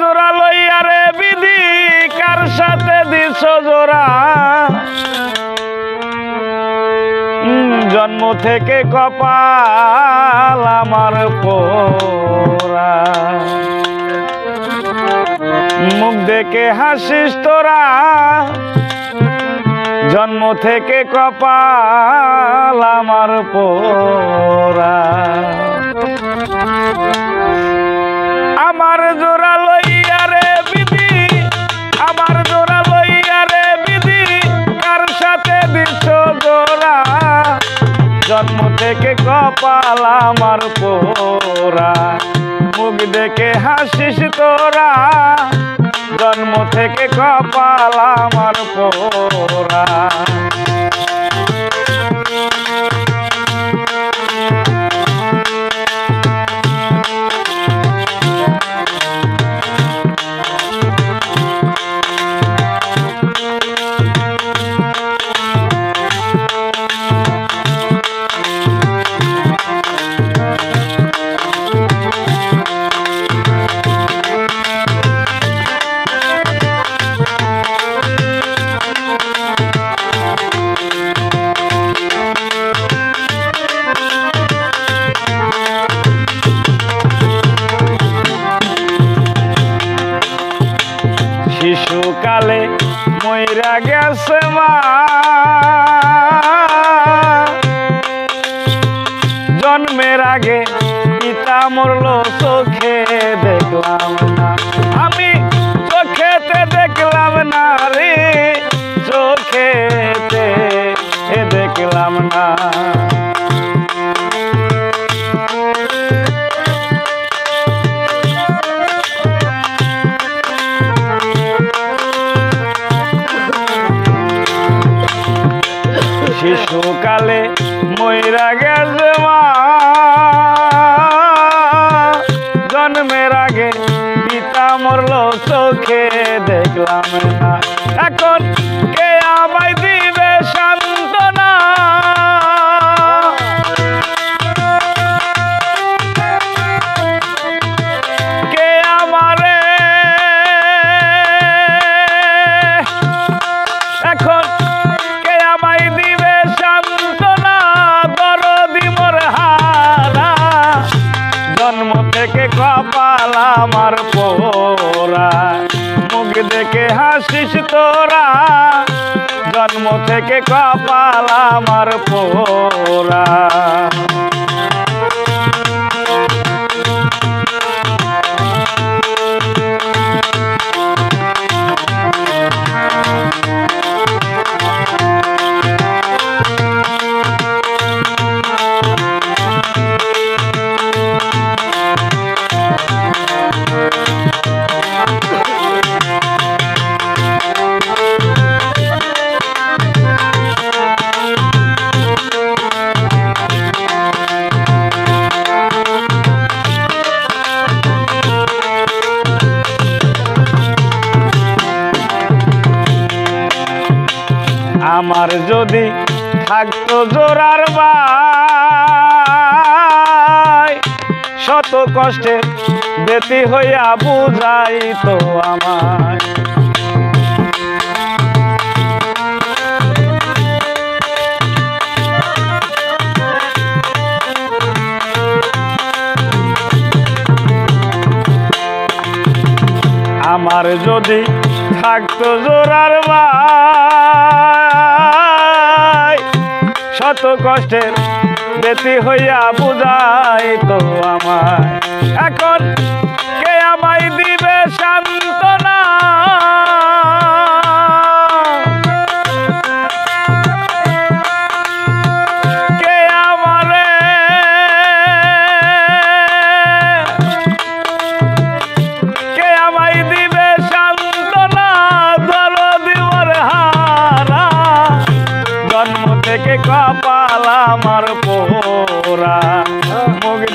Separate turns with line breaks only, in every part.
জোড়া লইয়া রে বিধি, কার সাথে দিছ জোড়া? জন্ম থেকে কপাল আমার পোরা মুখ দেখে হাসিস তোরা, জন্ম থেকে কপাল আমার পোরা আমার জোড়া লইয়া রে বিধি, আমার জোড়া লইয়া রে বিধি, কার সাথে দিচ্ছ জোড়া? জন্ম থেকে কপাল আমার পোরা মুখ দেখে হাসিস তোরা, জন্ম থেকে কপাল আমার পোরা গেছে মা। জন্মের আগে পিতা মরল, চোখে দেখলাম না। আমি চোখেতে দেখলাম না রে, চোখেতে দেখলাম না। শিশুকালে ময়রা গেছে মা। জন্মের আগে পিতা মরল চোখে দেখলাম। কপাল আমার পোরা মুখ দেখে হাসিস তোরা। জন্ম থেকে কপাল আমার পোরা আমার যদি থাকতো জোরার বাই, শত কষ্টে বেতি হইয়া বুঝাই তো আমায়। আমার যদি থাকতো জোরার ভাই শত কষ্টের বেশি হইয়া বুঝাই তো আমায়। এখন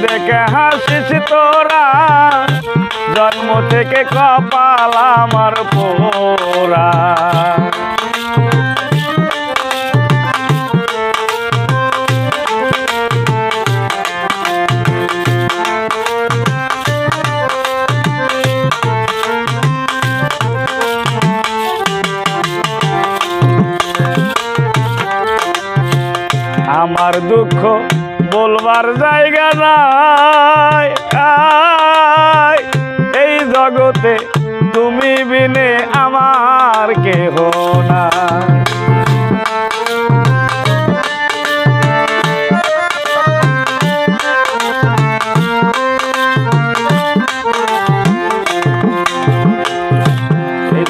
দেখে হাসিস তোরা। জন্ম থেকে কপাল আমার পোরা আমার দুঃখ বলবার জায়গা নাই। এই জগতে তুমি বিনে আমার কেহ না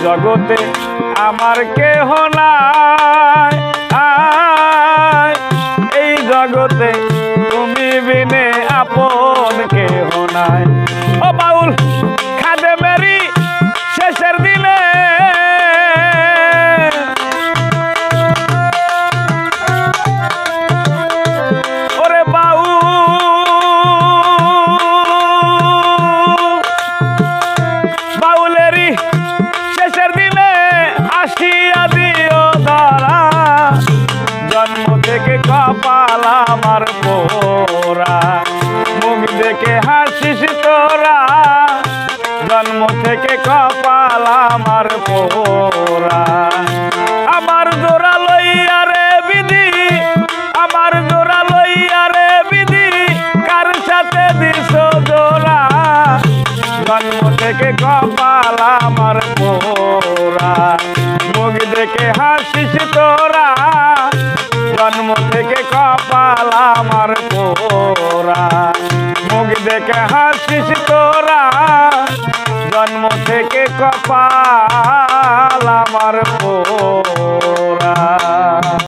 জগতে আমার কেহ নাই। এই জগতে আপন কেহ নাই। ও বাউল, খাদে মেরি শেষের দিনে। ওরে বাউ বাউলেরই শেষের দিনে আসিয়া দিও দাঁড়া। জন্ম থেকে কপাল আমার পোরা মুখ দেখে হাসিস তোরা। জন্ম থেকে কপাল আমার পোরা